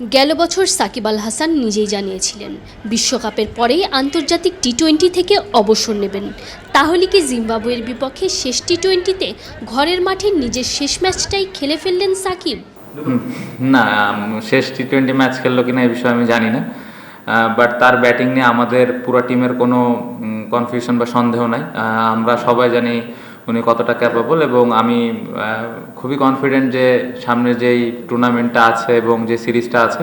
গেল বছর সাকিব আল হাসান নিজেই জানিয়েছিলেন, বিশ্বকাপের পরেই আন্তর্জাতিক টি টোয়েন্টি থেকে অবসর নেবেন। তাহলে কি জিম্বাবুয়ের বিপক্ষে শেষ টি টোয়েন্টিতে ঘরের মাঠে নিজের শেষ ম্যাচটাই খেলে ফেললেন সাকিব? না শেষ টি টোয়েন্টি ম্যাচ খেললো কিনা এই বিষয়ে আমি জানি না। বাট তার ব্যাটিং নিয়ে আমাদের পুরো টিমের কোনো কনফিউশন বা সন্দেহ নাই। আমরা সবাই জানি উনি কতটা ক্যাপাবল এবং আমি খুবই কনফিডেন্ট যে সামনে যেই টুর্নামেন্টটা আছে এবং যে সিরিজটা আছে,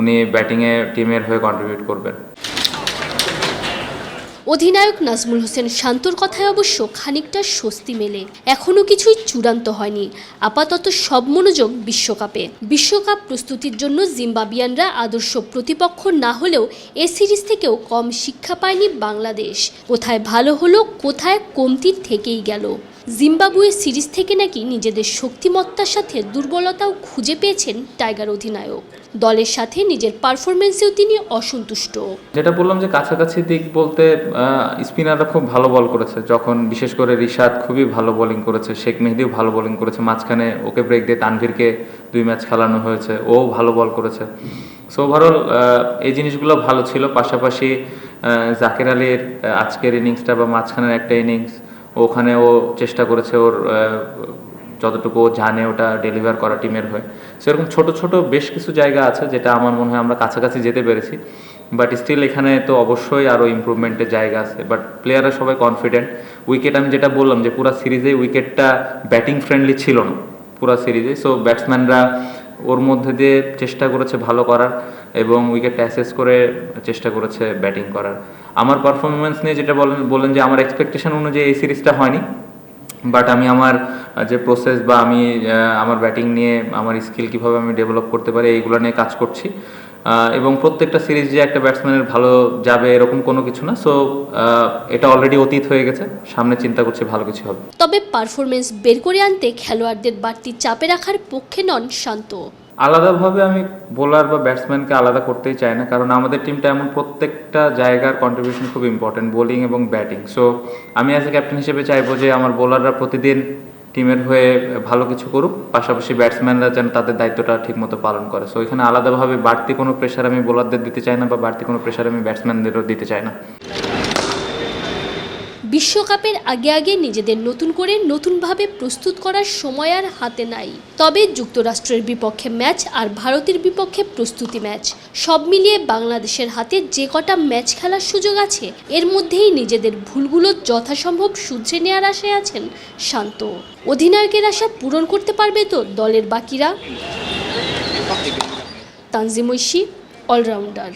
উনি ব্যাটিংয়ে টিমের হয়ে কন্ট্রিবিউট করবেন। অধিনায়ক নাজমুল হোসেন শান্তর কথায় অবশ্য খানিকটা স্বস্তি মেলে। এখনও কিছুই চূড়ান্ত হয়নি। আপাতত সব মনোযোগ বিশ্বকাপে। বিশ্বকাপ প্রস্তুতির জন্য জিম্বাবিয়ানরা আদর্শ প্রতিপক্ষ না হলেও এ সিরিজ থেকেও কম শিক্ষা পায়নি বাংলাদেশ। কোথায় ভালো হলো, কোথায় কমতি থেকেই গেল। জিম্বাবুয়ে সিরিজ থেকে নাকি নিজেদের শক্তিমত্তার সাথে দুর্বলতাও খুঁজে পেয়েছেন টাইগার অধিনায়ক। দলের সাথে নিজের পারফরমেন্সেও তিনি অসন্তুষ্ট। যেটা বললাম যে কাছাকাছি দিক বলতে স্পিনাররা খুব ভালো বল করেছে। যখন বিশেষ করে রিশাদ খুবই ভালো বোলিং করেছে, শেখ মেহেদিও ভালো বোলিং করেছে, মাঝখানে ওকে ব্রেক দিয়ে তানভীরকে দুই ম্যাচ খেলানো হয়েছে, ও ভালো বল করেছে। সো ওভারঅল এই জিনিসগুলো ভালো ছিল। পাশাপাশি জাকির আলীর আজকের ইনিংসটা বা মাঝখানের একটা ইনিংস ওখানে ও চেষ্টা করেছে ওর যতটুকু জানে ওটা ডেলিভার করা টিমের হয়ে। সেরকম ছোট ছোট বেশ কিছু জায়গা আছে যেটা আমার মনে হয় আমরা কাছাকাছি যেতে পেরেছি। বাট স্টিল এখানে তো অবশ্যই আরও ইমপ্রুভমেন্টের জায়গা আছে। বাট প্লেয়াররা সবাই কনফিডেন্ট উইকেট আমি যেটা বললাম যে পুরো সিরিজে উইকেটটা ব্যাটিং ফ্রেন্ডলি ছিল না। পুরো সিরিজে সো ব্যাটসম্যানরা ওর মধ্যে দিয়ে চেষ্টা করেছে ভালো করার এবং উইকেটটা অ্যাসেস করে চেষ্টা করেছে ব্যাটিং করার। আমার পারফরমেন্স নিয়ে যেটা বলেন বলেন যে আমার এক্সপেকটেশন অনুযায়ী এই সিরিজটা হয়নি। বাট আমি আমার যে প্রসেস বা আমি আমার ব্যাটিং নিয়ে আমার স্কিল কীভাবে আমি ডেভেলপ করতে পারি, এইগুলো নিয়ে কাজ করছি। এবং প্রত্যেকটা সিরিজ যে একটা ব্যাটসম্যানের ভালো যাবে এরকম কোনো কিছু না। সো এটা অলরেডি অতীত হয়ে গেছে। সামনে চিন্তা করছি ভালো কিছু হবে। তবে পারফরমেন্স বের করে আনতে খেলোয়াড়দের বাড়তি চাপে রাখার পক্ষে নন শান্ত। আলাদাভাবে আমি বোলার বা ব্যাটসম্যানকে আলাদা করতেই চাই না, কারণ আমাদের টিমটা এমন প্রত্যেকটা জায়গার কন্ট্রিবিউশন খুব ইম্পর্টেন্ট বোলিং এবং ব্যাটিং সো আমি অ্যাজ এ ক্যাপ্টেন হিসেবে চাইব যে আমার বোলাররা প্রতিদিন টিমের হয়ে ভালো কিছু করুক, পাশাপাশি ব্যাটসম্যানরা যেন তাদের দায়িত্বটা ঠিকমতো পালন করে। সো এখানে আলাদাভাবে বাড়তি কোনো প্রেশার আমি বোলারদের দিতে চাই না বা বাড়তি কোনো প্রেশার আমি ব্যাটসম্যানদেরও দিতে চাই না। বিশ্বকাপের আগে আগে নিজেদের নতুন করে নতুনভাবে প্রস্তুত করার সময় আর হাতে নাই। তবে যুক্তরাষ্ট্রের বিপক্ষে ম্যাচ আর ভারতের বিপক্ষে প্রস্তুতি ম্যাচ, সব মিলিয়ে বাংলাদেশের হাতে যে কটা ম্যাচ খেলার সুযোগ আছে, এর মধ্যেই নিজেদের ভুলগুলো যথাসম্ভব শুধরে নেওয়ার আশায় আছেন শান্ত। অধিনায়কের আশা পূরণ করতে পারবে তো দলের বাকিরা? তানজিম ঐশী, অলরাউন্ডার।